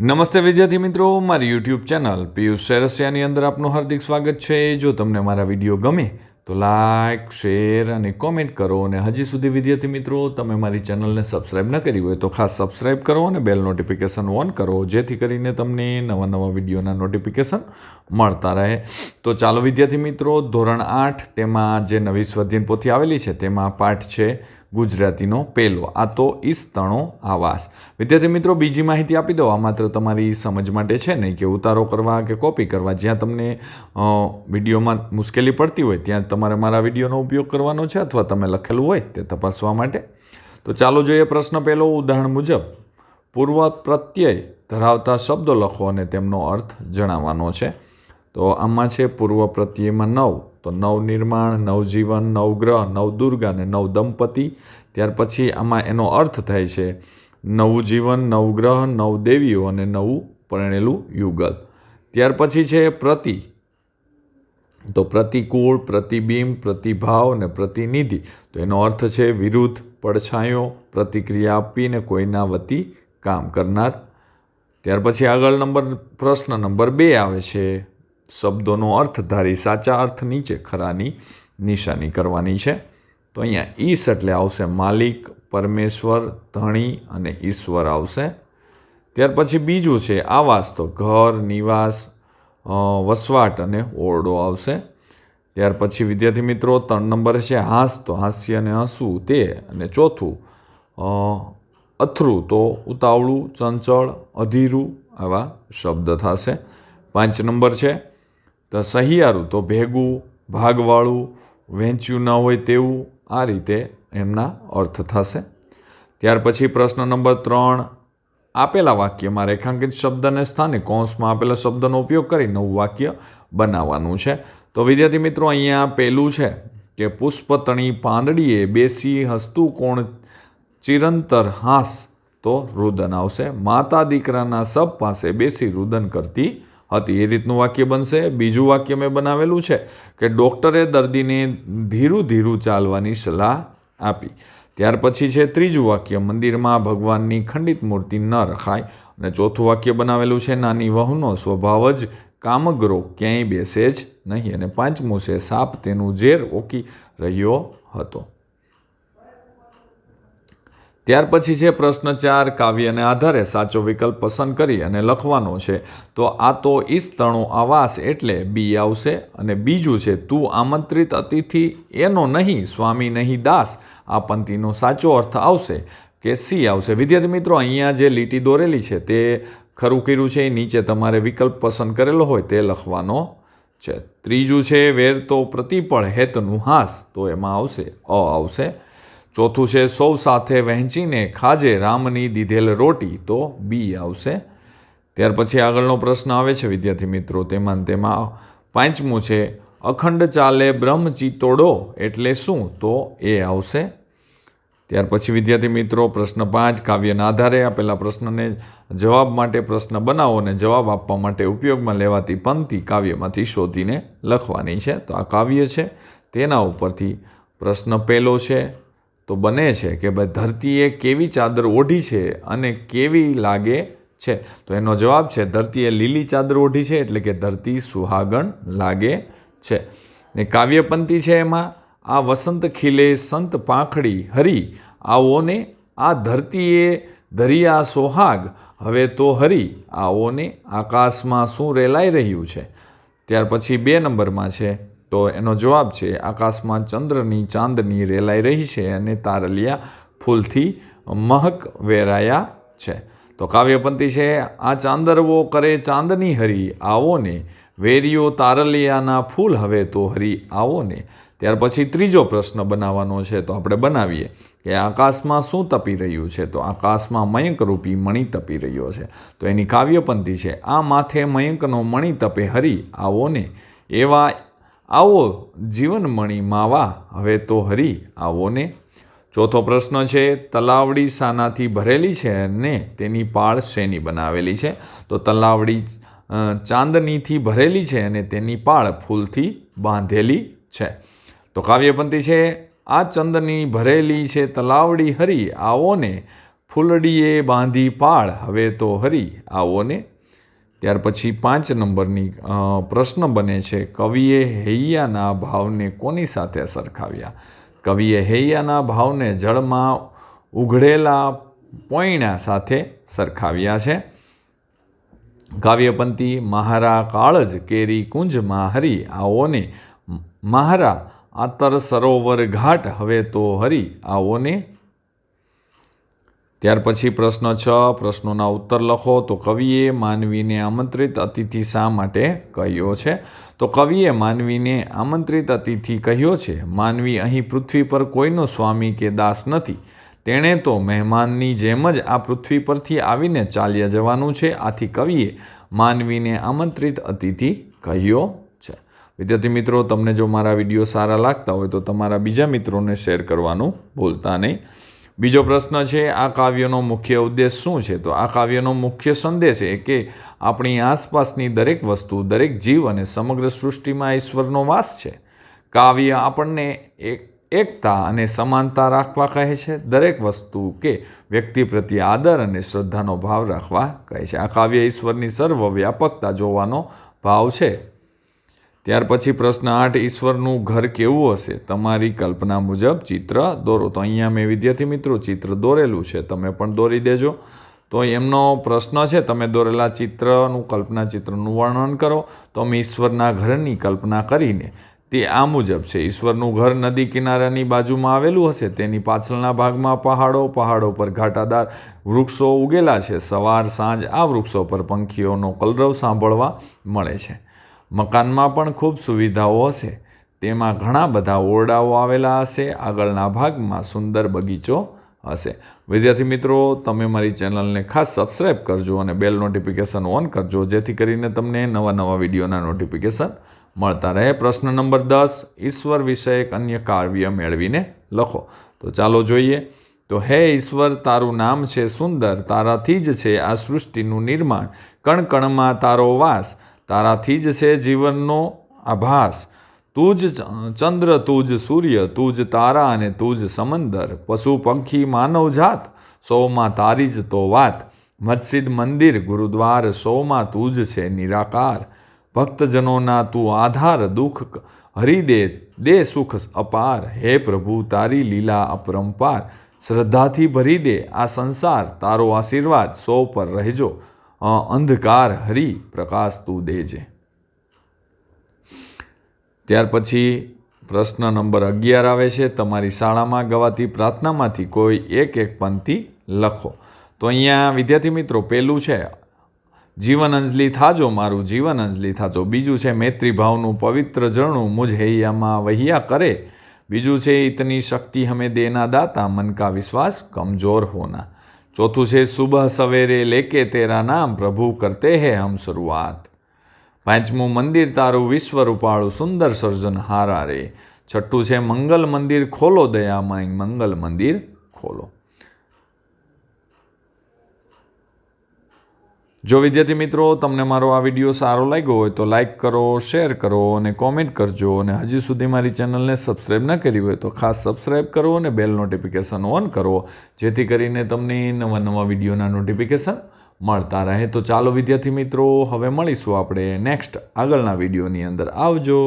નમસ્તે વિદ્યાર્થી મિત્રો, મારી યુટ્યુબ ચેનલ પિયુષ સેરસિયાની અંદર આપનું હાર્દિક સ્વાગત છે. જો તમને મારા વીડિયો ગમે, તો લાઇક શેર અને કોમેન્ટ કરો અને હજી સુધી વિદ્યાર્થી મિત્રો, તમે મારી ચેનલને સબસ્ક્રાઈબ ન કરી હોય, તો ખાસ સબસ્ક્રાઈબ કરો અને બેલ નોટિફિકેશન ઓન કરો, જેથી કરીને તમને નવા નવા વિડીયોના નોટિફિકેશન મળતા રહે. તો ચાલો વિદ્યાર્થી મિત્રો, ધોરણ આઠ, તેમાં જે નવી સ્વાધ્યાયન પોથી આવેલી છે, તેમાં પાઠ છે. ગુજરાતીનો પહેલો આ તો ઈસ્તણો આવાસ. વિદ્યાર્થી મિત્રો, બીજી માહિતી આપી દો આ માત્ર તમારી સમજ માટે છે નહીં કે ઉતારો કરવા કે કોપી કરવા. જ્યાં તમને વિડીયોમાં મુશ્કેલી પડતી હોય, ત્યાં તમારે મારા વિડીયોનો ઉપયોગ કરવાનો છે અથવા તમે લખેલું હોય તે તપાસવા માટે. તો ચાલો જોઈએ પ્રશ્ન પહેલો. ઉદાહરણ મુજબ, પૂર્વ પ્રત્યય ધરાવતા શબ્દો લખો અને તેમનો અર્થ જણાવવાનો છે. તો આમાં છે, પૂર્વ પ્રત્યયમાં નવ. તો નવનિર્માણ, નવજીવન, નવગ્રહ, નવદુર્ગા અને નવદંપતિ, ત્યાર પછી આમાં એનો અર્થ થાય છે નવું જીવન નવગ્રહ, નવદેવીઓ અને નવું પરણેલું યુગલ. ત્યાર પછી છે પ્રતિ. તો પ્રતિકૂળ, પ્રતિબિંબ, પ્રતિભાવ અને પ્રતિનિધિ. તો એનો અર્થ છે વિરુદ્ધ, પડછાયો, પ્રતિક્રિયા આપીને કોઈના વતી કામ કરનાર. ત્યાર પછી આગળ નંબર, પ્રશ્ન નંબર બે આવે છે. શબ્દોનો અર્થ ધારી સાચા અર્થ નીચે ખરાની નિશાની કરવાની છે. તો અહીંયા ઈશ એટલે આવશે માલિક, પરમેશ્વર, ધણી અને ઈશ્વર આવશે. ત્યાર પછી બીજું છે આવાસ તો ઘર, નિવાસ વસવાટ અને ઓરડો આવશે. ત્યાર પછી વિદ્યાર્થી મિત્રો ત્રણ નંબર છે હાસ તો હાસ્ય અને હસવું તે અને ચોથું અથરું તો ઉતાવળું, ચંચળ, અધીરું આવા શબ્દ થશે. પાંચ નંબર છે તો સહિયારું, તો ભેગું, ભાગવાળું વહેંચ્યું ન હોય તેવું આ રીતે એમના અર્થ થશે. ત્યાર પછી પ્રશ્ન નંબર ત્રણ, આપેલા વાક્યમાં રેખાંકિત શબ્દને સ્થાને કૌંસમાં આપેલા શબ્દનો ઉપયોગ કરી નવું વાક્ય બનાવવાનું છે. તો વિદ્યાર્થી મિત્રો, અહીંયા પહેલું છે કે પુષ્પતણી પાંદડીએ બેસી હસતું કોણ ચિરંતર હાસ, તો રુદન આવશે. માતા દીકરાના સબ પાસે બેસી રુદન કરતી હતી એ રીતનું વાક્ય બનશે. બીજું વાક્ય મેં બનાવેલું છે કે ડૉક્ટરે દર્દીને ધીરું ધીરું ચાલવાની સલાહ આપી. ત્યાર પછી છે ત્રીજું વાક્ય, મંદિરમાં ભગવાનની ખંડિત મૂર્તિ ન રખાય. અને ચોથું વાક્ય બનાવેલું છે, નાની વહુનો સ્વભાવ જ કામગરો ક્યાંય બેસે જ નહીં. અને પાંચમું છે, સાપ તેનું ઝેર ઓકી રહ્યો હતો. ત્યાર પછી છે પ્રશ્ન ચાર, કાવ્યને આધારે સાચો વિકલ્પ પસંદ કરી અને લખવાનો છે. તો આ તો ઈસ્તણો આવાસ એટલે બી આવશે અને બીજું છે, તું આમંત્રિત અતિથિ, એનો નહીં, સ્વામી નહીં, દાસ. આ પંક્તિનો સાચો અર્થ આવશે કે સી આવશે. વિદ્યાર્થી મિત્રો, અહીંયા જે લીટી દોરેલી છે તે ખરું કર્યું છે એ નીચે તમારે વિકલ્પ પસંદ કરેલો હોય તે લખવાનો છે. ત્રીજું છે, વેર તો પ્રતિપળ હેતનું હાસ, તો એમાં આવશે અ આવશે. ચોથું છે, સૌ સાથે વહેંચીને ખાજે રામની દીધેલ રોટી. તો બી આવશે. ત્યાર પછી આગળનો પ્રશ્ન આવે છે, વિદ્યાર્થી મિત્રો. તેમાં તેમાં પાંચમું છે, અખંડ ચાલે બ્રહ્મ ચિતોડો એટલે શું? તો એ આવશે. ત્યાર પછી વિદ્યાર્થી મિત્રો, પ્રશ્ન પાંચ, કાવ્યના આધારે આપેલા પ્રશ્નને જવાબ માટે પ્રશ્ન બનાવો અને જવાબ આપવા માટે ઉપયોગમાં લેવાતી પંક્તિ કાવ્યમાંથી શોધીને લખવાની છે. તો આ કાવ્ય છે, તેના ઉપરથી પ્રશ્ન પહેલો છે તો બને છે કે ભાઈ ધરતીએ કેવી ચાદર ઓઢી છે અને કેવી લાગે છે? તો એનો જવાબ છે, ધરતીએ લીલી ચાદર ઓઢી છે એટલે કે ધરતી સુહાગણ લાગે છે. ને કાવ્યપંક્તિ છે એમાં, આ વસંત ખીલે સંત પાંખડી હરી આવોને આ ધરતીએ ધરિયા સોહાગ, હવે તો હરી આવોને આકાશમાં શું રેલાઈ રહ્યું છે? ત્યાર પછી બે નંબરમાં છે તો એનો જવાબ છે, આકાશમાં ચંદ્રની ચાંદની રેલાઈ રહી છે અને તારલિયા ફૂલથી મહક વેરાયા છે. તો કાવ્યપંક્તિ છે, આ ચાંદરવો કરે ચાંદની હરી, આવો ને. વેરીઓ તારલિયાના ફૂલ હવે તો હરી, આવો ને. ત્યાર પછી ત્રીજો પ્રશ્ન બનાવવાનો છે, તો આપણે બનાવીએ કે આકાશમાં શું તપી રહ્યું છે? તો આકાશમાં મયંકરૂપી મણિ તપી રહ્યો છે. તો એની કાવ્યપંક્તિ છે, આ માથે મયંકનો મણિ તપે હરી, આવો ને. એવા આવો જીવનમણી માવા, હવે તો હરી આવો ને ચોથો પ્રશ્ન છે, તલાવડી શાનાથી ભરેલી છે ને તેની પાળ શેની બનાવેલી છે? તો તલાવડી ચાંદનીથી ભરેલી છે અને તેની પાળ ફૂલથી બાંધેલી છે. તો કાવ્યપંક્તિ છે, આ ચંદની ભરેલી છે તલાવડી હરી આવો ને ફૂલડીએ બાંધી પાળ, હવે તો હરી આવો ને ત્યાર પછી પાંચ નંબરની પ્રશ્ન બને છે, કવિએ હૈયાના ભાવને કોની સાથે સરખાવ્યા? કવિએ હૈયાના ભાવને જળમાં ઉઘડેલા પોઈણા સાથે સરખાવ્યા છે. કાવ્યપંથી મહારા કાળજ કેરી કુંજમાં માહરી આવોને મહારા આતર સરોવર ઘાટ હવે તો હરી આવો ને ત્યાર પછી પ્રશ્ન છ, પ્રશ્નોના ઉત્તર લખો. તો કવિએ માનવીને આમંત્રિત અતિથિ શા માટે કહ્યો છે? તો કવિએ માનવીને આમંત્રિત અતિથિ કહ્યો છે, માનવી અહીં પૃથ્વી પર કોઈનો સ્વામી કે દાસ નથી. તેણે તો મહેમાનની જેમ જ આ પૃથ્વી પરથી આવીને ચાલ્યા જવાનું છે. આથી કવિએ માનવીને આમંત્રિત અતિથિ કહ્યો છે. વિદ્યાર્થી મિત્રો, તમને જો મારા વીડિયો સારા લાગતા હોય તો તમારા બીજા મિત્રોને શેર કરવાનું ભૂલતા નહીં. બીજો પ્રશ્ન છે, આ કાવ્યનો મુખ્ય ઉદ્દેશ શું છે? તો આ કાવ્યનો મુખ્ય સંદેશ એ કે આપણી આસપાસની દરેક વસ્તુ, દરેક જીવ અને સમગ્ર સૃષ્ટિમાં ઈશ્વરનો વાસ છે. કાવ્ય આપણને એક, એકતા અને સમાનતા રાખવા કહે છે. દરેક વસ્તુ કે વ્યક્તિ પ્રત્યે આદર અને શ્રદ્ધાનો ભાવ રાખવા કહે છે. આ કાવ્ય ઈશ્વરની સર્વવ્યાપકતા જોવાનો ભાવ છે. ત્યાર પછી પ્રશ્ન આઠ, ઈશ્વરનું ઘર કેવું હશે? તમારી કલ્પના મુજબ ચિત્ર દોરો. તો અહીંયા મેં વિદ્યાર્થી મિત્રો, ચિત્ર દોરેલું છે. તમે પણ દોરી દેજો. તો એમનો પ્રશ્ન છે, તમે દોરેલા ચિત્રનું, કલ્પના ચિત્રનું વર્ણન કરો. તો અમે ઈશ્વરના ઘરની કલ્પના કરીને, તે આ મુજબ છે. ઈશ્વરનું ઘર નદી કિનારાની બાજુમાં આવેલું હશે. તેની પાછળના ભાગમાં પહાડો પહાડો પર ઘાટાદાર વૃક્ષો ઉગેલા છે. સવાર, સાંજ આ વૃક્ષો પર પંખીઓનો કલરવ સાંભળવા મળે છે. મકાનમાં પણ ખૂબ સુવિધાઓ હશે. તેમાં ઘણા બધા ઓરડાઓ આવેલા હશે. આગળના ભાગમાં સુંદર બગીચો હશે. વિદ્યાર્થી મિત્રો, તમે મારી ચેનલને ખાસ સબસ્ક્રાઈબ કરજો અને બેલ નોટિફિકેશન ઓન કરજો, જેથી કરીને તમને નવા નવા વિડીયોના નોટિફિકેશન મળતા રહે. પ્રશ્ન નંબર દસ, ઈશ્વર વિષયક અન્ય કાવ્ય મેળવીને લખો. તો ચાલો જોઈએ. તો, હે ઈશ્વર, તારું નામ છે સુંદર, તારાથી જ છે આ સૃષ્ટિનું નિર્માણ. કણકણમાં તારો વાસ તારાથી જ છે જીવનનો આભાસ. તું જ ચંદ્ર, તું જ સૂર્ય, તું જ તારા અને તું જ સમંદર. પશુ, પંખી, માનવ જાત, સૌમાં તારી જ તો વાત. મસ્જિદ મંદિર, ગુરુદ્વાર, સૌમાં તું જ છે નિરાકાર. ભક્તજનોના તું આધાર, દુઃખ હરી દે દે સુખ અપાર. હે પ્રભુ, તારી લીલા અપરંપાર. શ્રદ્ધાથી ભરી દે આ સંસાર. તારો આશીર્વાદ સૌ પર રહેજો. અંધકાર હરી પ્રકાશ તું દેજે. ત્યાર પછી પ્રશ્ન નંબર અગિયાર આવે છે, તમારી શાળામાં ગવાતી પ્રાર્થનામાંથી કોઈ એક એક પંક્તિ લખો. તો અહીંયા વિદ્યાર્થી મિત્રો પહેલું છે, જીવન અંજલિ થાજો, મારું જીવન અંજલિ થાજો. બીજું છે, મૈત્રી ભાવનું પવિત્ર ઝરણું મુજ હૈયામાં વહિયા કરે. બીજું છે, ઇતની શક્તિ હમે દેના દાતા મન કા વિશ્વાસ કમજોર હોના. ચોથું છે, સુબહ સવેરે લેકે તેરા નામ પ્રભુ કરતે હે હમ શરૂઆત. પાંચમું, મંદિર તારું વિશ્વ રૂપાળું સુંદર સર્જન હારા રે. છઠ્ઠું છે, મંગલ મંદિર ખોલો દયામય, મંગલ મંદિર ખોલો. જો વિદ્યાર્થી મિત્રો, તમને મારો આ વીડિયો સારો લાગ્યો હોય તો લાઇક કરો, શેર કરો અને કોમેન્ટ કરજો. અને હજી સુધી મારી ચેનલને સબસ્ક્રાઈબ ન કરી હોય તો ખાસ સબસ્ક્રાઈબ કરો અને બેલ નોટિફિકેશન ઓન કરો, જેથી કરીને તમને નવા નવા વિડીયોના નોટિફિકેશન મળતા રહે. તો ચાલો વિદ્યાર્થી મિત્રો, હવે મળીશું આપણે નેક્સ્ટ આગળના વિડીયોની અંદર. આવજો.